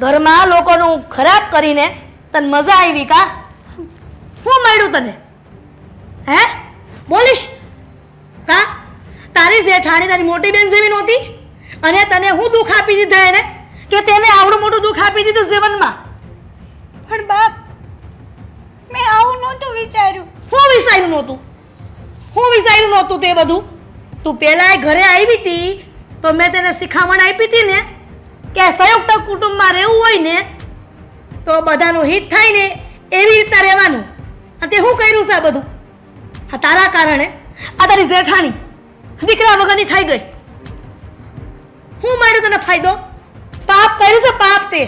ઘરમાં લોકોનું ખરાબ કરીને તને મજા આવી કા? શું મળ્યું તને? હે? બોલીશ? હા તારી જેઠાણી તારી મોટી બેન જેવી નહોતી અને તને હું દુઃખ આપી દીધા એને કે તેને આવડું મોટું દુઃખ આપી દીધું જીવનમાં? પણ બાપ મેં આવું નહોતું વિચાર્યું. હું વિચાર્યું નહોતું. હું વિચાર્યું નહોતું તે બધું. તું પહેલાં ઘરે આવી હતી તો મેં તેને શિખામણ આપી હતી ને કે સંયુક્ત કુટુંબમાં રહેવું હોય ને, તો બધાનું હિત થાય ને એવી રીતના રહેવાનું. અને તે શું કર્યું છે આ બધું? આ તારા કારણે. આ તારી જેઠાણી દીકરા વગરની થઈ ગઈ. હું માર્યો તને ફાયદો? પાપ કર્યું છે પાપ તે.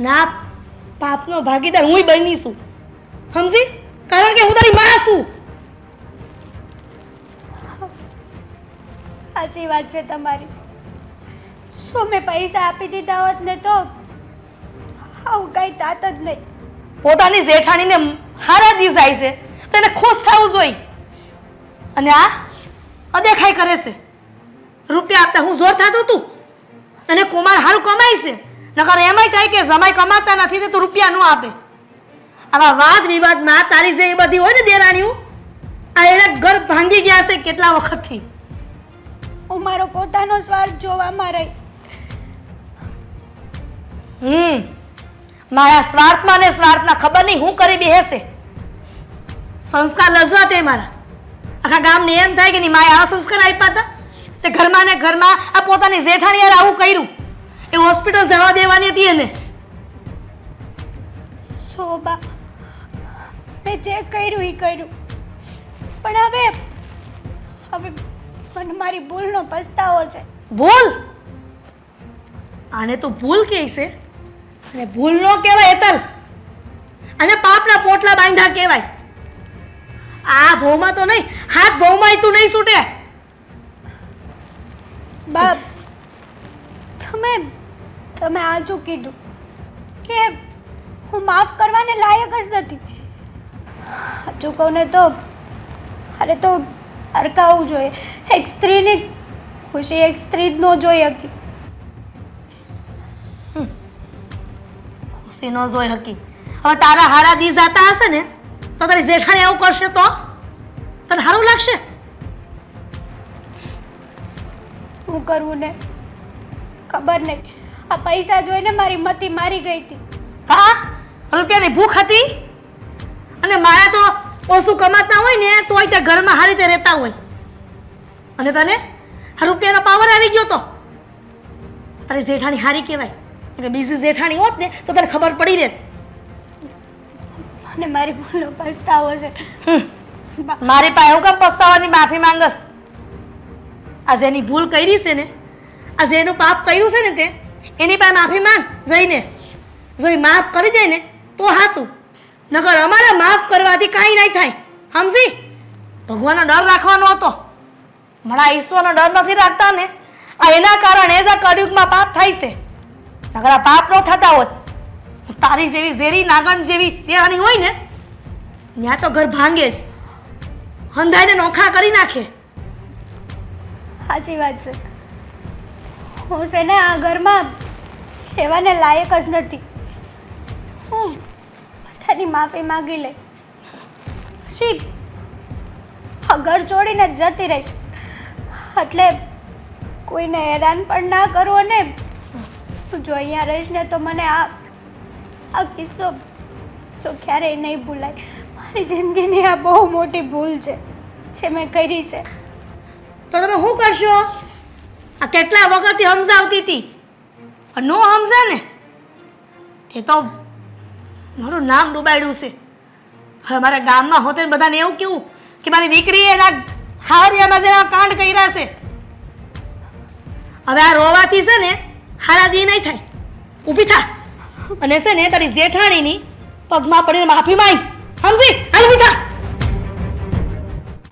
ના પાપનો ભાગીદાર હું બની છું. સમજી? કારણ કે હું તારી માં છું. સાચી વાત છે તમારી. શું મેં પૈસા આપી દીધા હોત ને તો આવું કઈ તાત જ નહીં. પોતાની જેઠાણીને હારા દી જાય છે તો એને ખુશ થવું જોઈએ. અને આ અદેખાઈ કરે છે. રૂપિયા આપતા હું જોર થતું તું? અને કુમાર હારું કમાય છે. નકર એમાંય થાય કે જમાઈ કમાતા નથી તે તો રૂપિયા ન આપે. આવા વાદ વિવાદમાં તારી જે બધી હોય ને દેરાણીઓ આ એને ઘર ભાંગી ગયા છે કેટલા વખતથી. હું મારો પોતાનો સ્વાર્થ જોવામાં રહી. હમ. મારા સ્વાર્થમાં ને સ્વાર્થમાં ખબર નહીં હું કરી બેસે સંસ્કાર લજવા તે મારા. આખા ગામને એમ થાય કે નહીં માએ આ સંસ્કાર આપ્યા હતા? તે ઘરમાં ને ઘરમાં આ પોતાની જેઠાણી યાર આવું કર્યું. એ હોસ્પિટલ જવા દેવાની હતી એને. શોભા મેં જે કર્યું એ કર્યું. પણ હવે હવે મને મારી ભૂલનો પસ્તાવો છે. ભૂલ? આને તો ભૂલ કહે છે અને ભૂલ નો કહેવાય એતલ અને પાપના પોટલા બાંધા કહેવાય. આ ભવમાં તો નહીં, હાથ ભવમાં તું નહીં છૂટે. બાપ, તમે તમે આજુ કીધું કે હું માફ કરવાને લાયક જ નથી. જો કહું તો, અરે તો અરકાવવું જોઈએ. એક સ્ત્રીની ખુશી એક સ્ત્રી જ ન જોઈ શકી. ખુશી ન જોઈ હકી. હવે તારા હારા દી જાતા હશે ને તો તારી જેઠાણી આવું કરશે તો? તને સારું લાગશે? શું કરવું ને? ખબર નહીં. આ પૈસા જોઈને મારી મતી મારી ગઈ હતી. હા? રૂપિયાની ભૂખ હતી? અને મારા તો ઓછું કમાતા હોય ને તોય તે ઘરમાં સારી રીતે રહેતા હોય. અને તને રૂપિયાનો પાવર આવી ગયો તો? તારી જેઠાણી હારી કહેવાય. એટલે બીજી જેઠાણી હોત ને તો તને ખબર પડી રહેત. અને મારી ભૂલનો પસ્તાવો છે. મારી પાસે હું કેમ પસ્તાવાની માફી માંગસ? આ જેની ભૂલ કરી છે ને આ જેનું પાપ કર્યું છે ને તે એની પાસે માફી માંગ જઈને. જો માફ કરી દે ને તો હાસું નકર અમારે માફ કરવાથી કાંઈ નહીં થાય. સમજી? ભગવાનનો ડર રાખવાનો હતો. મારા ઈશ્વરનો ડર નથી રાખતા ને. આ એના કારણે જ આ કળિયુગમાં પાપ થાય છે. નકર પાપ ન થતા હોત તારી જેવી ઝેરી નાગણ જેવી તેવાની હોય ને ત્યાં તો ઘર ભાંગે જ હંધાઈને નોખા કરી નાખે. સાચી વાત છે. હું છે ને આ ઘરમાં રહેવાને લાયક જ નથી. હું બધાની માફી માંગી લઈ. પછી આ ઘર છોડીને જતી રહીશ. એટલે કોઈને હેરાન પણ ના કરું અને જો અહીંયા રહીશ ને તો મને આ આ કિસ્સો સો ક્યારેય નહીં ભૂલાય. મારી જિંદગીની આ બહુ મોટી ભૂલ છે, જે મેં કરી છે. તો તમે શું કરશો? આ કેટલા વખતથી સમજાવતી હતી? ન સમજે ને? તે તો મારું નામ ડૂબાડ્યું છે. હવે મારા ગામમાં હોતે બધાને એવું કેવું કે મારી દીકરી એના હારિયામાં જેના કાંડ કર્યા છે. હવે આ રોવાથી છે ને હારા દી નહીં થાય. ઊભી થા. અને છે ને તારી જેઠાણીની પગમાં પડીને માફી માંગ. સમજી? હાલ ઊભી થા.